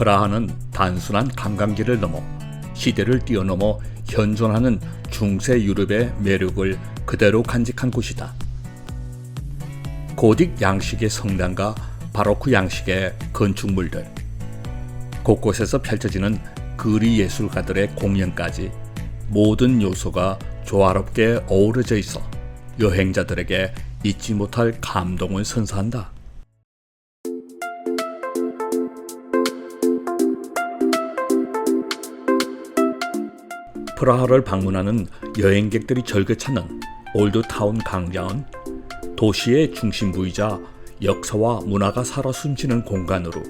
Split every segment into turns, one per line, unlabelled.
프라하는 단순한 관광지를 넘어 시대를 뛰어넘어 현존하는 중세 유럽의 매력을 그대로 간직한 곳이다. 고딕 양식의 성당과 바로크 양식의 건축물들, 곳곳에서 펼쳐지는 그리 예술가들의 공연까지 모든 요소가 조화롭게 어우러져 있어 여행자들에게 잊지 못할 감동을 선사한다. 프라하를 방문하는 여행객들이 절개 찾는 올드타운 광장은 도시의 중심부이자 역사와 문화가 살아 숨쉬는 공간으로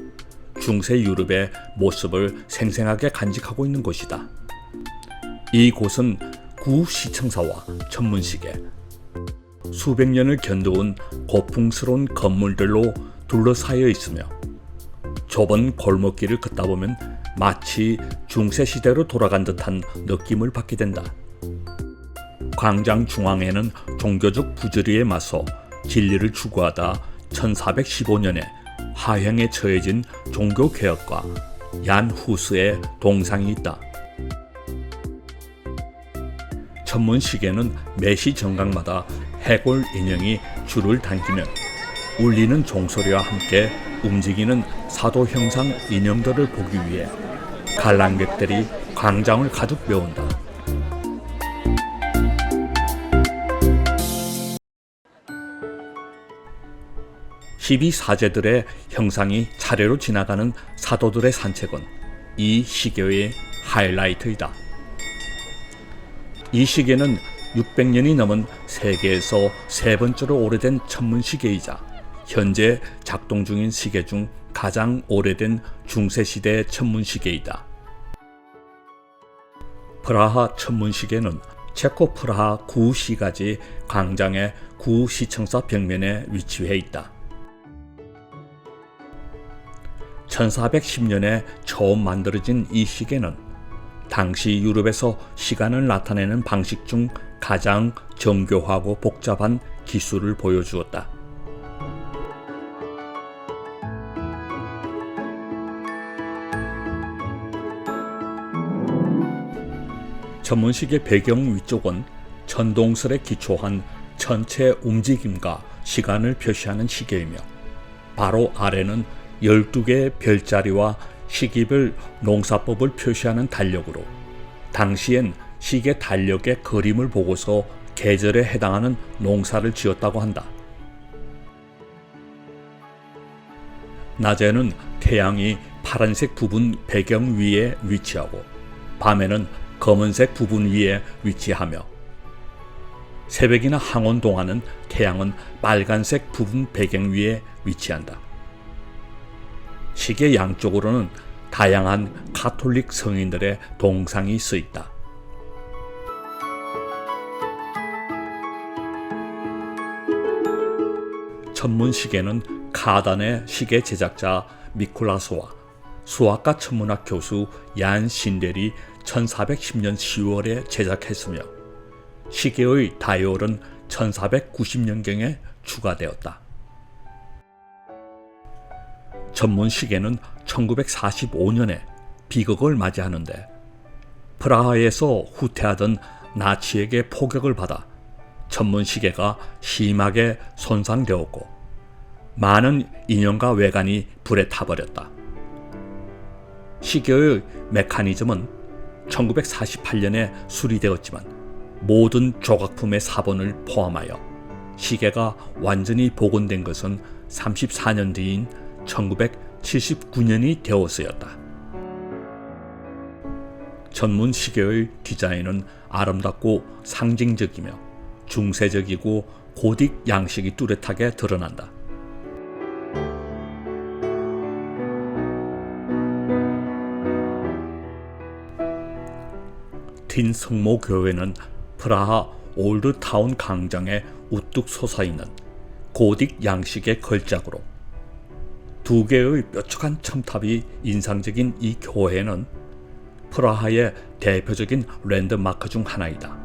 중세 유럽의 모습을 생생하게 간직하고 있는 곳이다. 이곳은 구시청사와 천문시계, 수백 년을 견뎌온 고풍스러운 건물들로 둘러싸여 있으며 좁은 골목길을 걷다 보면 마치 중세 시대로 돌아간 듯한 느낌을 받게 된다. 광장 중앙에는 종교적 부조리에 맞서 진리를 추구하다 1415년에 하향에 처해진 종교 개혁과 얀 후스의 동상이 있다. 천문시계는 매시 정각마다 해골 인형이 줄을 당기면 울리는 종소리와 함께 움직이는 사도 형상 인형들을 보기 위해 관람객들이 광장을 가득 메운다. 12사제들의 형상이 차례로 지나가는 사도들의 산책은 이 시계의 하이라이트이다. 이 시계는 600년이 넘은 세계에서 세 번째로 오래된 천문 시계이자 현재 작동 중인 시계 중 가장 오래된 중세시대 천문시계이다. 프라하 천문시계는 체코 프라하 구시가지 광장의 구시청사 벽면에 위치해 있다. 1410년에 처음 만들어진 이 시계는 당시 유럽에서 시간을 나타내는 방식 중 가장 정교하고 복잡한 기술을 보여주었다. 전문식의 배경 위쪽은 천동설에 기초한 전체 움직임과 시간을 표시하는 시계이며 바로 아래는 12개의 별자리와 시기별 농사법을 표시하는 달력으로 당시엔 시계 달력의 그림을 보고서 계절에 해당하는 농사를 지었다고 한다. 낮에는 태양이 파란색 부분 배경 위에 위치하고 밤에는 검은색 부분 위에 위치하며 새벽이나 항원 동안은 태양은 빨간색 부분 배경 위에 위치한다. 시계 양쪽으로는 다양한 카톨릭 성인들의 동상이 써 있다. 천문 시계는 카단의 시계 제작자 미콜라스와 수학과 천문학 교수 얀 신델이 1410년 10월에 제작했으며 시계의 다이얼은 1490년경에 추가되었다. 전문 시계는 1945년에 비극을 맞이하는데 프라하에서 후퇴하던 나치에게 포격을 받아 전문 시계가 심하게 손상되었고 많은 인형과 외관이 불에 타버렸다. 시계의 메커니즘은 1948년에 수리되었지만 모든 조각품의 사본을 포함하여 시계가 완전히 복원된 것은 34년 뒤인 1979년이 되었어였다. 전문 시계의 디자인은 아름답고 상징적이며 중세적이고 고딕 양식이 뚜렷하게 드러난다. 틴 성모 교회는 프라하 올드타운 광장에 우뚝 솟아있는 고딕 양식의 걸작으로 두 개의 뾰족한 첨탑이 인상적인 이 교회는 프라하의 대표적인 랜드마크 중 하나이다.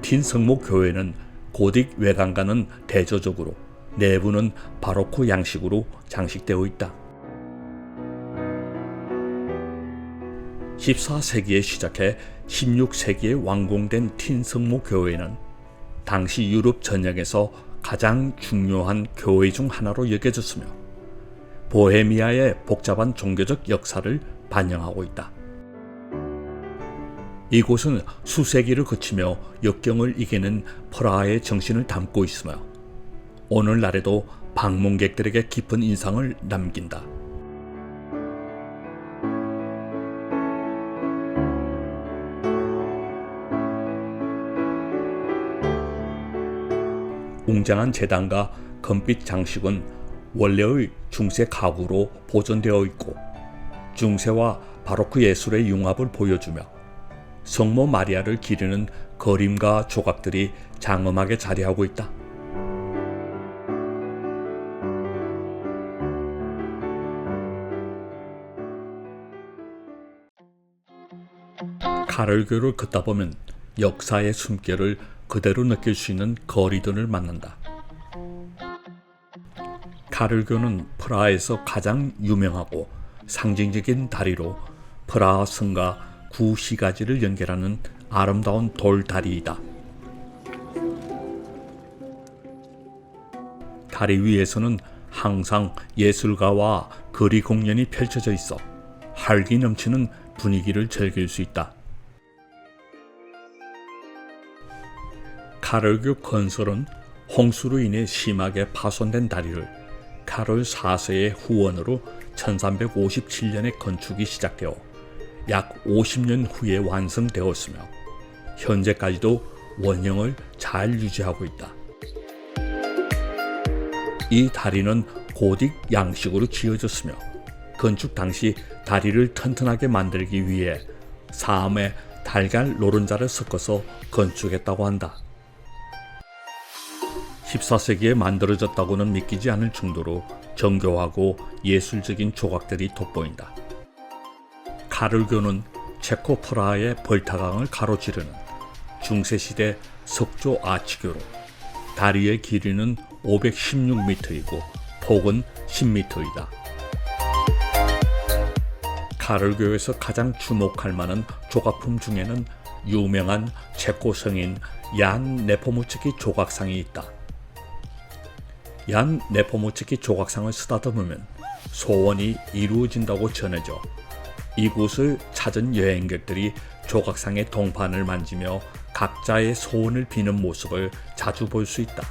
틴 성모 교회는 고딕 외관과는 대조적으로 내부는 바로크 양식으로 장식되어 있다. 14세기에 시작해 16세기에 완공된 틴성모 교회는 당시 유럽 전역에서 가장 중요한 교회 중 하나로 여겨졌으며 보헤미아의 복잡한 종교적 역사를 반영하고 있다. 이곳은 수세기를 거치며 역경을 이기는 프라하의 정신을 담고 있으며 오늘날에도 방문객들에게 깊은 인상을 남긴다. 웅장한 재단과 금빛 장식은 원래의 중세 가구로 보존되어 있고 중세와 바로크 예술의 융합을 보여주며 성모 마리아를 기리는 그림과 조각들이 장엄하게 자리하고 있다. 가를교를 걷다 보면 역사의 숨결을 그대로 느낄 수 있는 거리들을 만난다. 가를교는 프라하에서 가장 유명하고 상징적인 다리로 프라하 성과 구시가지를 연결하는 아름다운 돌다리이다. 다리 위에서는 항상 예술가와 거리 공연이 펼쳐져 있어 활기 넘치는 분위기를 즐길 수 있다. 카를교 건설은 홍수로 인해 심하게 파손된 다리를 카롤 4세의 후원으로 1357년에 건축이 시작되어 약 50년 후에 완성되었으며 현재까지도 원형을 잘 유지하고 있다. 이 다리는 고딕 양식으로 지어졌으며 건축 당시 다리를 튼튼하게 만들기 위해 사암에 달걀 노른자를 섞어서 건축했다고 한다. 14세기에 만들어졌다고는 믿기지 않을 정도로 정교하고 예술적인 조각들이 돋보인다. 카를교는 체코 프라하의 벌타강을 가로지르는 중세시대 석조 아치교로 다리의 길이는 516m이고 폭은 10m이다. 카를교에서 가장 주목할 만한 조각품 중에는 유명한 체코 성인 얀 네포무츠키 조각상이 있다. 얀 네포무츠키 조각상을 쓰다듬으면 소원이 이루어진다고 전해져 이곳을 찾은 여행객들이 조각상의 동판을 만지며 각자의 소원을 비는 모습을 자주 볼 수 있다.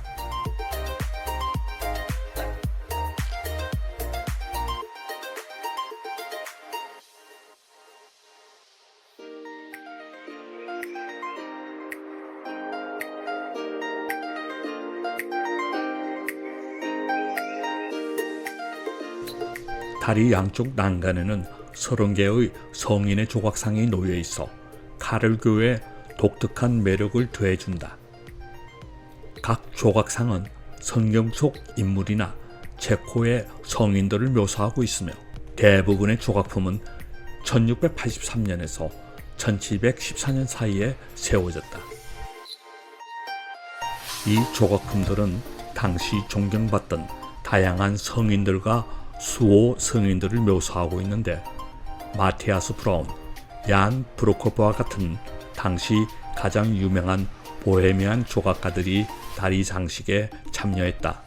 다리 양쪽 난간에는 30개의 성인의 조각상이 놓여 있어 카를 교의 독특한 매력을 더해준다. 각 조각상은 성경 속 인물이나 체코의 성인들을 묘사하고 있으며 대부분의 조각품은 1683년에서 1714년 사이에 세워졌다. 이 조각품들은 당시 존경받던 다양한 성인들과 수호 성인들을 묘사하고 있는데 마티아스 브라운, 얀 브로코프와 같은 당시 가장 유명한 보헤미안 조각가들이 다리 장식에 참여했다.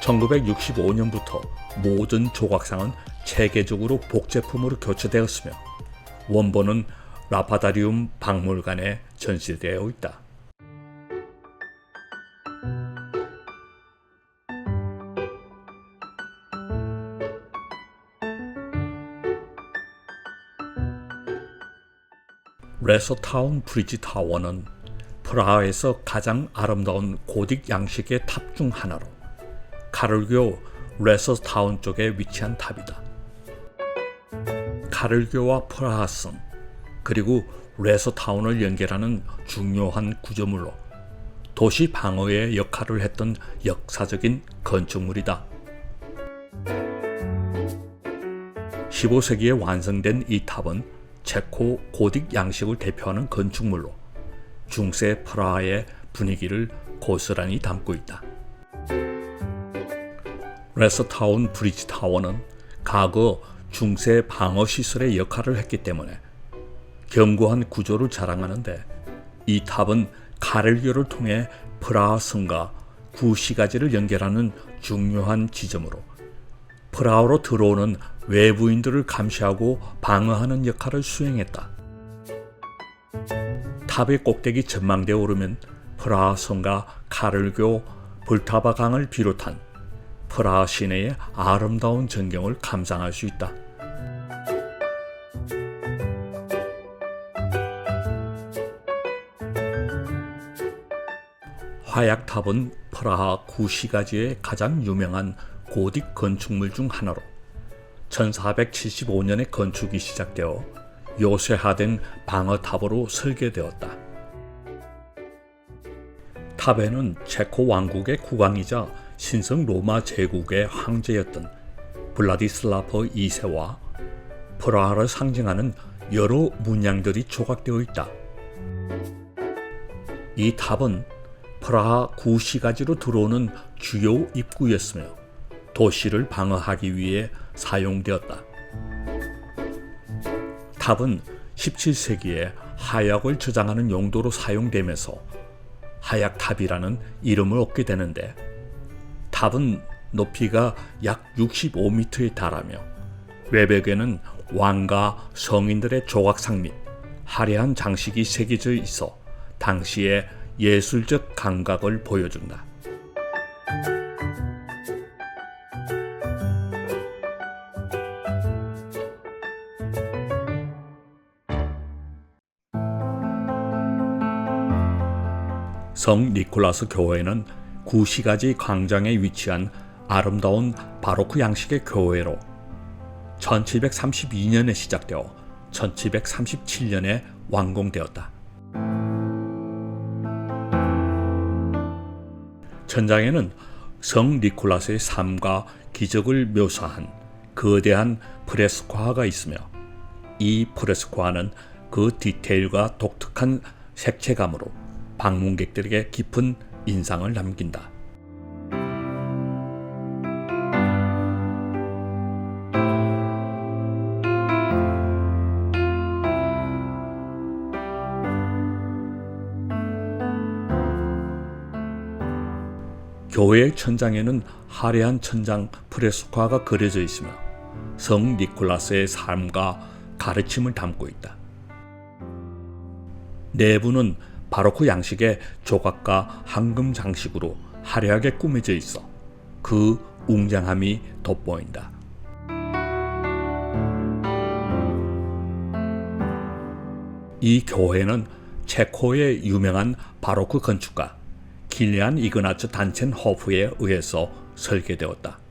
(1965년부터) 모든 조각상은 체계적으로 복제품으로 교체되었으며 원본은 라파다리움 박물관에 전시되어 있다. 레서타운 브리지 타워는 프라하에서 가장 아름다운 고딕 양식의 탑 중 하나로 카를교 레서타운 쪽에 위치한 탑이다. 카를교와 프라하성 그리고 레서타운을 연결하는 중요한 구조물로 도시 방어의 역할을 했던 역사적인 건축물이다. 15세기에 완성된 이 탑은 체코 고딕 양식을 대표하는 건축물로 중세 프라하의 분위기를 고스란히 담고 있다. 레서타운 브리지 타워는 과거 중세 방어 시설의 역할을 했기 때문에 견고한 구조를 자랑하는데 이 탑은 카렐교를 통해 프라하 성과 구시가지를 연결하는 중요한 지점으로 프라하로 들어오는 외부인들을 감시하고 방어하는 역할을 수행했다. 탑의 꼭대기 전망대에 오르면 프라하 성과 카를교 볼타바 강을 비롯한 프라하 시내의 아름다운 전경을 감상할 수 있다. 화약탑은 프라하 구시가지의 가장 유명한 고딕 건축물 중 하나로 1475년에 건축이 시작되어 요새화된 방어탑으로 설계되었다. 탑에는 체코 왕국의 국왕이자 신성 로마 제국의 황제였던 블라디슬라프 2세와 프라하를 상징하는 여러 문양들이 조각되어 있다. 이 탑은 프라하 구시가지로 들어오는 주요 입구였으며 도시를 방어하기 위해 사용되었다. 탑은 17세기에 하약을 저장하는 용도로 사용되면서 하약탑이라는 이름을 얻게 되는데 탑은 높이가 약 65m에 달하며 외벽에는 왕과 성인들의 조각상 및 화려한 장식이 새겨져 있어 당시의 예술적 감각을 보여준다. 성 니콜라스 교회는 구시가지 광장에 위치한 아름다운 바로크 양식의 교회로 1732년에 시작되어 1737년에 완공되었다. 천장에는 성 니콜라스의 삶과 기적을 묘사한 거대한 프레스코화가 있으며 이 프레스코화는 그 디테일과 독특한 색채감으로 방문객들에게 깊은 인상을 남긴다. 교회의 천장에는 화려한 천장 프레스코화가 그려져 있으며 성 니콜라스의 삶과 가르침을 담고 있다. 내부는 바로크 양식의 조각과 황금 장식으로 화려하게 꾸며져 있어 그 웅장함이 돋보인다. 이 교회는 체코의 유명한 바로크 건축가 길리안 이그나츠 단첸 허프에 의해서 설계되었다.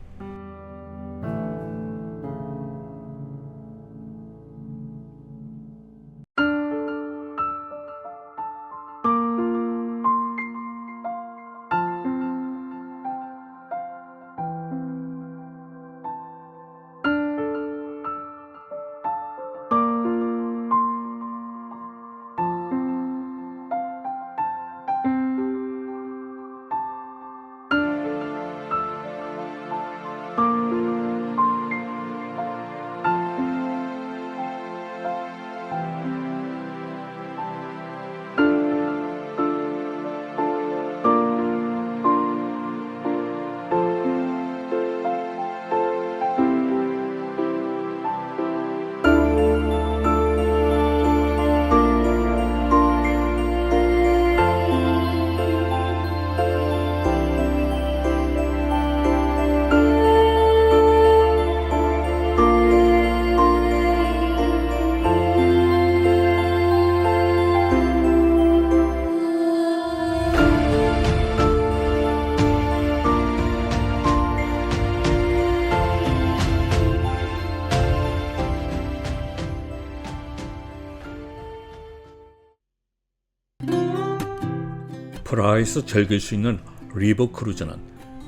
프라하에서 즐길 수 있는 리버 크루즈는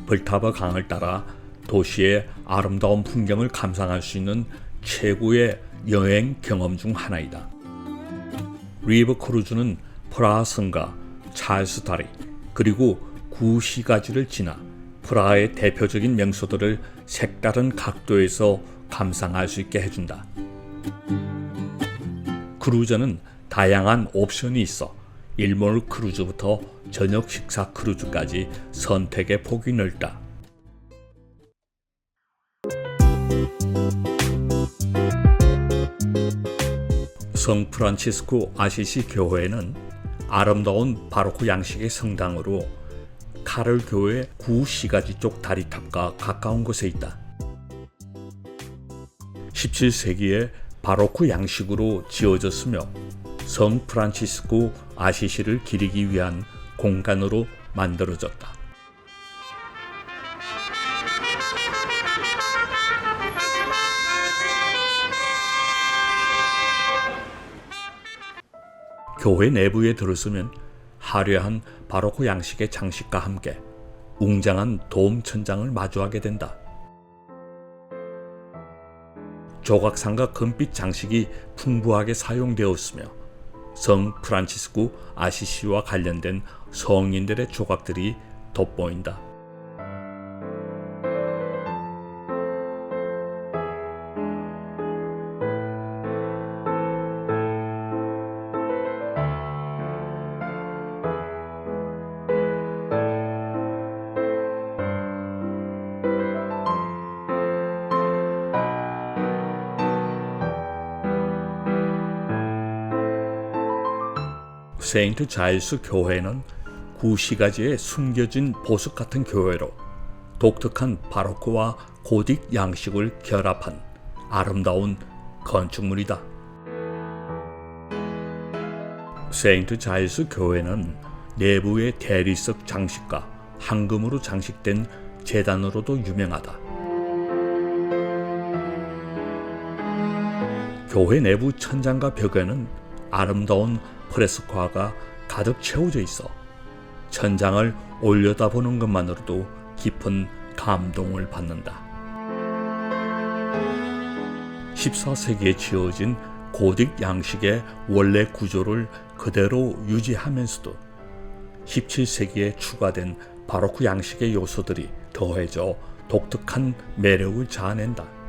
벌타바 강을 따라 도시의 아름다운 풍경을 감상할 수 있는 최고의 여행 경험 중 하나이다. 리버 크루즈는 프라하 성가 찰스 다리 그리고 구시가지를 지나 프라하의 대표적인 명소들을 색다른 각도에서 감상할 수 있게 해준다. 크루즈는 다양한 옵션이 있어 일몰 크루즈부터 저녁 식사 크루즈까지 선택의 폭이 넓다. 성 프란치스코 아시시 교회는 아름다운 바로크 양식의 성당으로 카를 교회 구시가지 쪽 다리탑과 가까운 곳에 있다. 17세기에 바로크 양식으로 지어졌으며 성 프란치스코 아시시를 기리기 위한 공간으로 만들어졌다. 교회 내부에 들어서면 화려한 바로크 양식의 장식과 함께 웅장한 돔 천장을 마주하게 된다. 조각상과 금빛 장식이 풍부하게 사용되었으며 성 프란치스코 아시시와 관련된 성인들의 조각들이 돋보인다. 세인트 자일스 교회는 구시가지에 숨겨진 보석 같은 교회로 독특한 바로크와 고딕 양식을 결합한 아름다운 건축물이다. 세인트 자일스 교회는 내부의 대리석 장식과 황금으로 장식된 재단으로도 유명하다. 교회 내부 천장과 벽에는 아름다운 프레스코화가 가득 채워져 있어 천장을 올려다보는 것만으로도 깊은 감동을 받는다. 14세기에 지어진 고딕 양식의 원래 구조를 그대로 유지하면서도 17세기에 추가된 바로크 양식의 요소들이 더해져 독특한 매력을 자아낸다.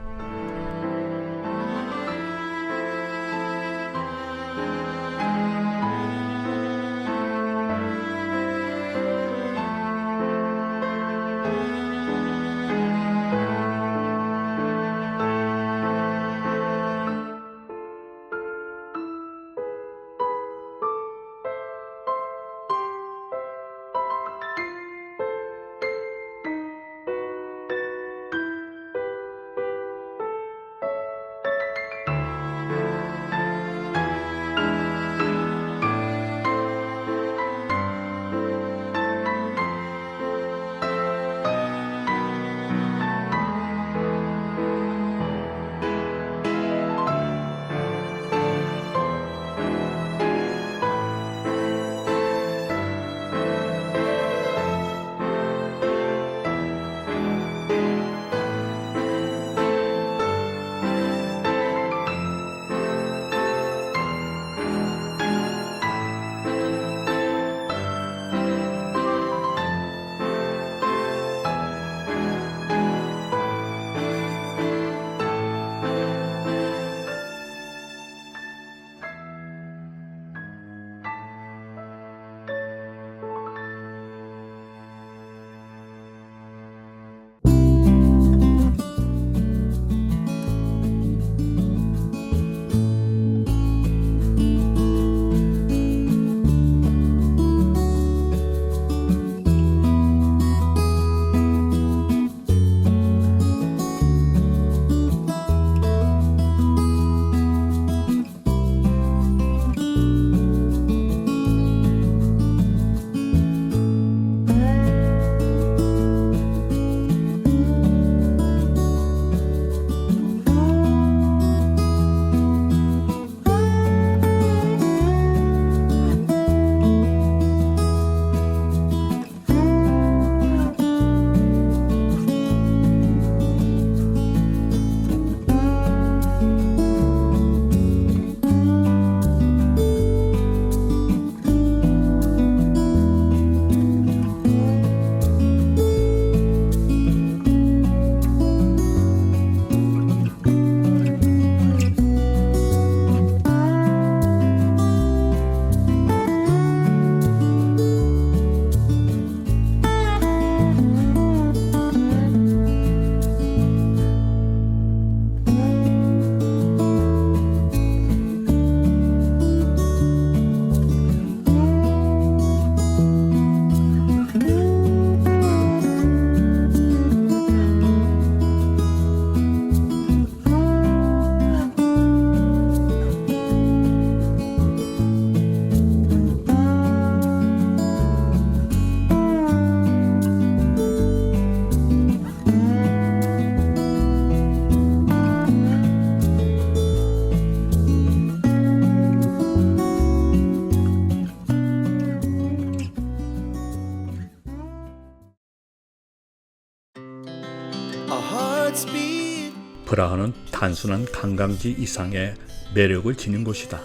프라하는 단순한 관광지 이상의 매력을 지닌 곳이다.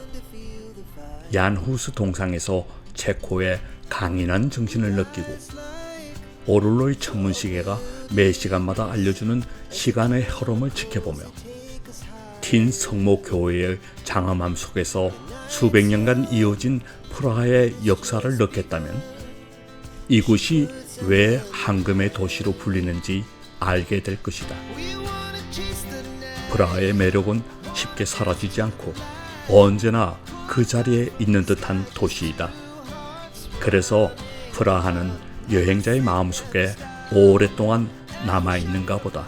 얀후스 동상에서 체코의 강인한 정신을 느끼고 오를로의 천문 시계가 매 시간마다 알려주는 시간의 흐름을 지켜보며 틴 성모 교회의 장엄함 속에서 수백 년간 이어진 프라하의 역사를 느꼈다면 이곳이 왜 황금의 도시로 불리는지 알게 될 것이다. 프라하의 매력은 쉽게 사라지지 않고 언제나 그 자리에 있는 듯한 도시이다. 그래서 프라하는 여행자의 마음속에 오랫동안 남아있는가 보다.